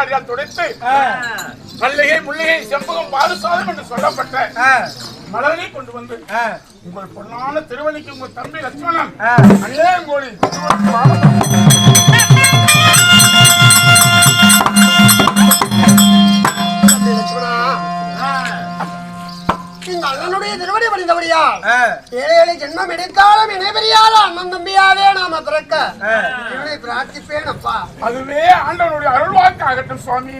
அடியால் துடைத்து மல்லிகை முள்ளிகை செம்பகம் பாதுசாதம் என்று சொல்லப்பட்ட மலரை கொண்டு வந்து உங்கள் பொன்னான திருவள்ளிக்கு உங்கள் தம்பி லட்சுமணன் அநேகங்கோடி தம்பி திருவடி பணிந்தபடியா ஏழை ஏழை ஜென்மம் எடுத்தாலும் இணைபெரியாத அண்ணன் தம்பியாவே நாம பிறக்க. இவனை பிரார்த்திப்பேன் அப்பா அதுவே ஆண்டவனுடைய அருள்வாக்காகட்டும் சுவாமி.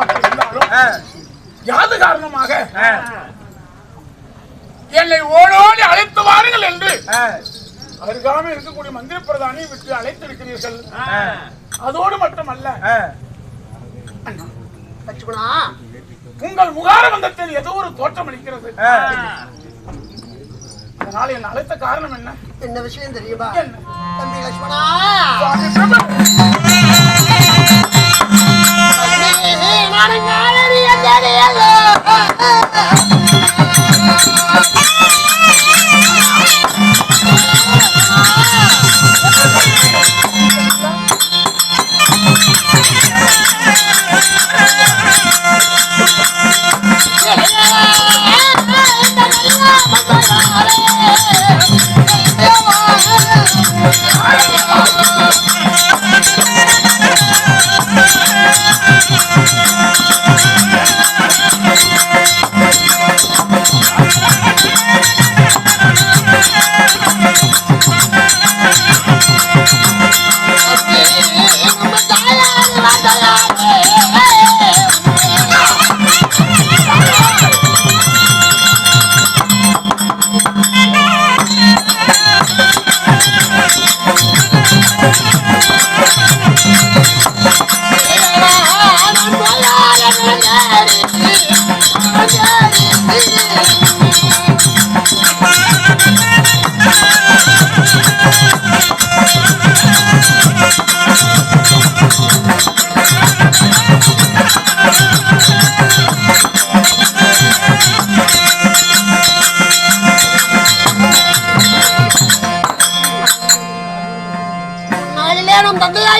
அப்படி இருந்தாலும் யாது காரணமாக என்னை ஓடோடி அழைத்து வாருங்கள் என்று அருகாமல் இருக்கக்கூடிய மந்திர பிரதானி விட்டு அழைத்திருக்கிறீர்கள். அதோடு மட்டுமல்ல அண்ணா, லட்சுமணா உங்கள் முகார வந்தத்தில் ஏதோ ஒரு தோற்றம் அளிக்கிறது. அதனால் என் அழைத்த காரணம் என்ன? என்ன விஷயம் தெரியுமா? தம்பி லட்சுமணா!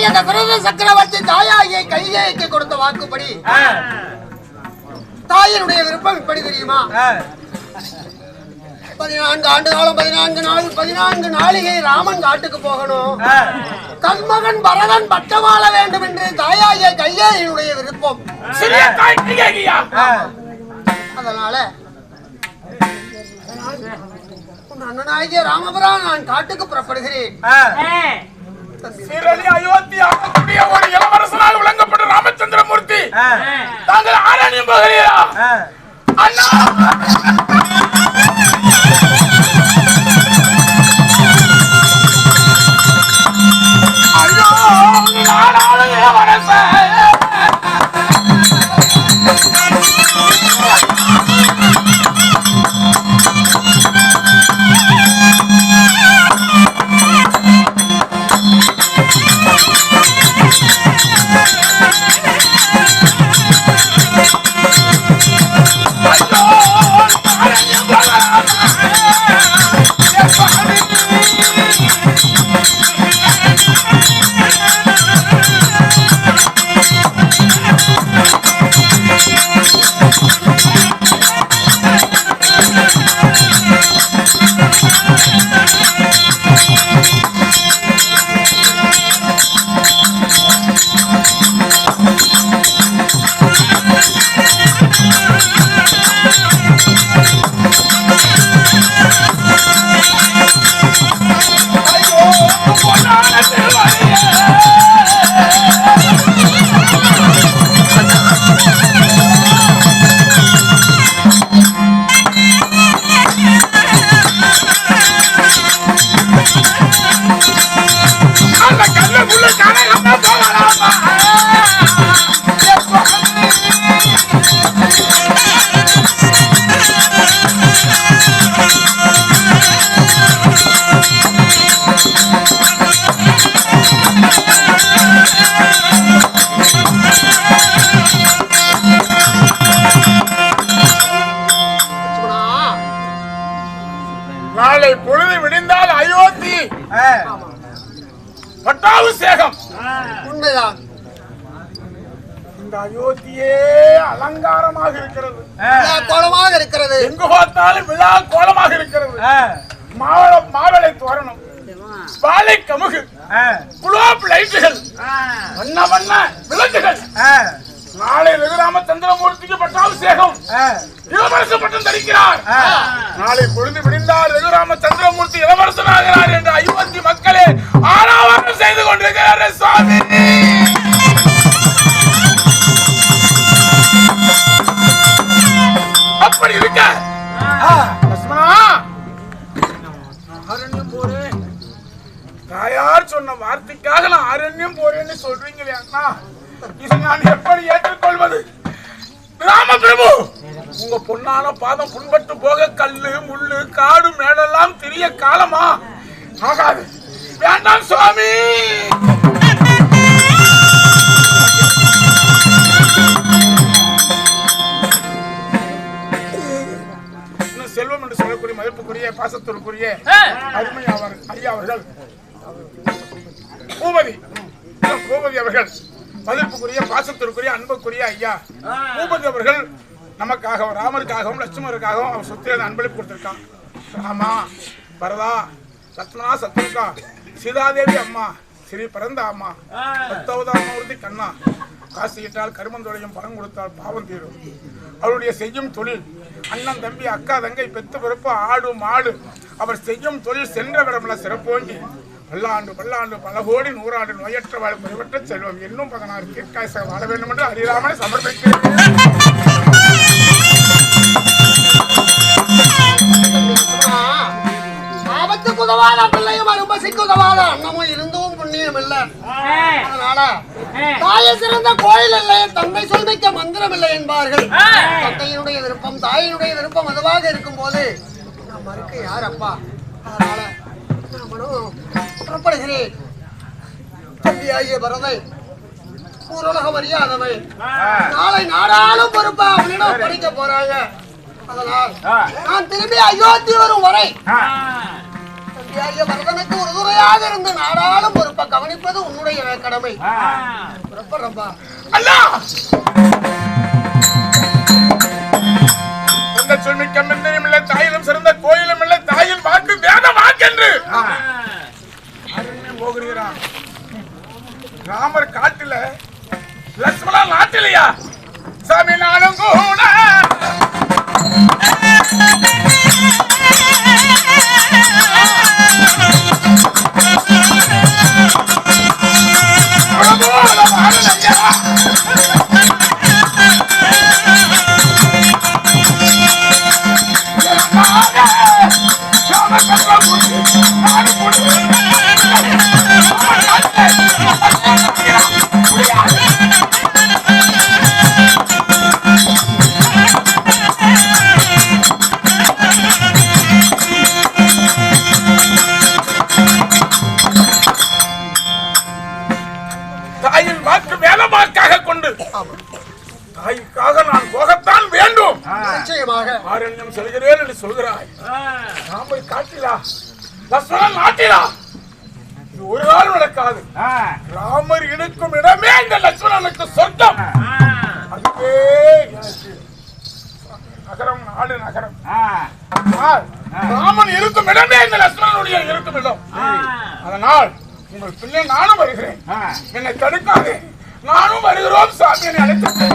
தந்தையாகிய தசரத சக்கரவர்த்தி தாயாகிய கைகேயிக்கு கொடுத்த வாக்குப்படி. தாயினுடைய விருப்பம் இப்படி தெரியுமா? பதினான்கு ஆண்டு காலம் பதினான்கு நாள் பதினான்கு நாளிகை ராமன் காட்டுக்கு போகணும். தன் மகன் பரதன் பட்டமாள வேண்டும் என்று தாயாகிய கைகேயினுடைய விருப்பம்? அதனால உன் அண்ணனாகிய ராமபுரம் நான் காட்டுக்கு புறப்படுகிறேன். தம்பி சீரழி அயோத்தி ஆகக்கூடிய ஒரு இளவரசனால் விளங்கப்பட்ட ராமச்சந்திரமூர்த்தி. தாங்கள் ஆரணியம் போகிறீரா அண்ணா! அயோத்தியே அலங்காரமாக இருக்கிறது. கோலமாக இருக்கிறது. எங்கு பார்த்தாலும் விழா கோலமாக இருக்கிறது. மாவள மாவளை தோரணம். வாழை கமுகு. குளோப் லைட்டுகள். வண்ண வண்ண விளக்குகள். நாளை ரகுராம சந்திரமூர்த்திக்கு பட்டாபிஷேகம் இளவரச பட்டம் தரிக்கிறார். நாளை பொழுது விடிந்தார் ரகுராம சந்திரமூர்த்தி இளவரசனாகிறார் என்று அயோத்தி மக்களே ஆராவாரம் செய்து கொண்டிருக்கிறார் சுவாமி. சொல்றீங்களே அண்ணா? இதை நான் எப்படி ஏற்றுக்கொள்வது? ராம பிரபு! உங்க பொன்னான பாதம் புண்பட்டு போக கல்லு முள்ளு காடு மேடெல்லாம் தெரிய காலமா? ஆகாது. வேண்டாம் சுவாமி! இன்னும் செல்வம் என்று சொல்லக்கூடிய மதிப்புக்குரிய பாசத்திற்குரிய அருமை அவர் ஐயா அவர்கள் பூபதி பூபதி அவர்கள் மதிப்புக்குரிய பாசத்திற்குரிய அன்புக்குரிய ஐயா. பூபதி அவர்கள் நமக்காகவும் ராமருக்காகவும் லட்சுமணருக்காகவும் அவர் சொத்துல அன்பளிப்பு கொடுத்திருக்கான் ராமா பரதா லட்சுமணா சத்ருகா சீதாதேவி அம்மா ஸ்ரீ பரந்த அம்மா பத்தவதாமூர்த்தி கண்ணா காசு இட்டால் கருமந்தொடையும் பணம் கொடுத்தால் பாவம் தீரும். அவருடைய செய்யும் தொழில் அண்ணன் தம்பி அக்கா தங்கை பெத்து பிறப்பு ஆடு மாடு அவர் செய்யும் தொழில் சென்ற விடமல சிறப்போங்கி பல்லாண்டு பல்லாண்டு பல கோடி நூறாண்டு நோயற்ற வாழ குறைவற்ற செல்வம். இன்னும் பதினாறு தீர்க்காயச வாழ வேண்டும் என்று அறியாமலை சமர்ப்பிக்கிறேன் ஆபத்துக்கு பிள்ளைய பிள்ளையும் அரும்பசிக்கு உதவாத அன்னமும் இருந்தும் புண்ணியம் இல்ல அதனால தாயை சிறந்த கோயில் இல்லை தந்தை சொல்மிக்க மந்திரம் இல்லை என்பார்கள் தந்தையினுடைய விருப்பம் தாயினுடைய விருப்பம் அதுவாக இருக்கும் போது நான் மறுக்க யார் அப்பா அதனால நாமளும் புறப்படுகிறேன் தம்பியாகிய பரதை ஊரலகம் அறியாதவை நாளை நாடாளும் பொறுப்பா அவனிடம் படிக்க போறாங்க. அதனால் நான் திரும்பி அயோத்தி வரும் வரை தம்பியாகிய பரதனுக்கு ஒரு துறையாக இருந்து நாடாளும் பொறுப்பை கவனிப்பது உன்னுடைய கடமை. புறப்படுறப்பா. அண்ணா சொந்த சொல்மிக்க மந்திரம் இல்லை தாயிலும் சிறந்த கோயிலும் இல்லை தாயின் வாக்கு வேத வாக்கென்று அருண்யம் போகிறீரான் ராமர் காட்டுல லட்சுமணா நாட்டிலையா? சாமி நானும் கூட. பிரபு, தாய்க்காக நான் போகத்தான் வேண்டும். நிச்சயமாக. ஆரண்யம் செல்கிறேன் என்று சொல்கிறாய். ராமர் காட்டிலா? லட்சுமணன் நாட்டிலா? இது ஒரு நாள் நடக்காது. ராமர் இருக்கும் இடமே இந்த லட்சுமணனுக்கு சொந்தம் அதுவே எனக்கு நகரம் நாடு நகரம். ராமன் இருக்கும் இடமே இந்த லட்சுமணனுடைய இருக்கும் இடம். அதனால் உங்கள் பிள்ளை நானும் வருகிறேன். என்னை தடுக்காதே. நானும் வருகிறோம் சாமி அழைத்து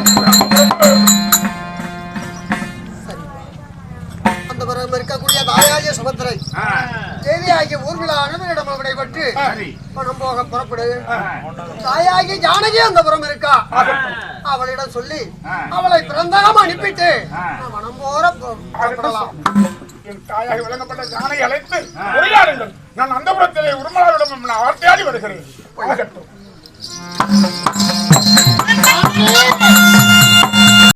அந்த இருக்கக்கூடிய தாயாகிய சுபத்திரை. தேவியாகிய ஊர்மிளா அனுமனிடம் விடைபெற்று பணம் போக புறப்படு. தாயாகி ஜானகி அந்த புறம் இருக்கா? அவளிடம் சொல்லி அவளை பிறந்தகம் அனுப்பிட்டு நான் மனம் போற புறப்படலாம். என் தாயாக விளங்கப்பட்ட ஜானை அழைத்து உரையாடுங்கள். நான் அந்தபுரத்திலே உருமலாவிடம் வார்த்தையாடி வருகிறேன். ஆகட்டும் ஆ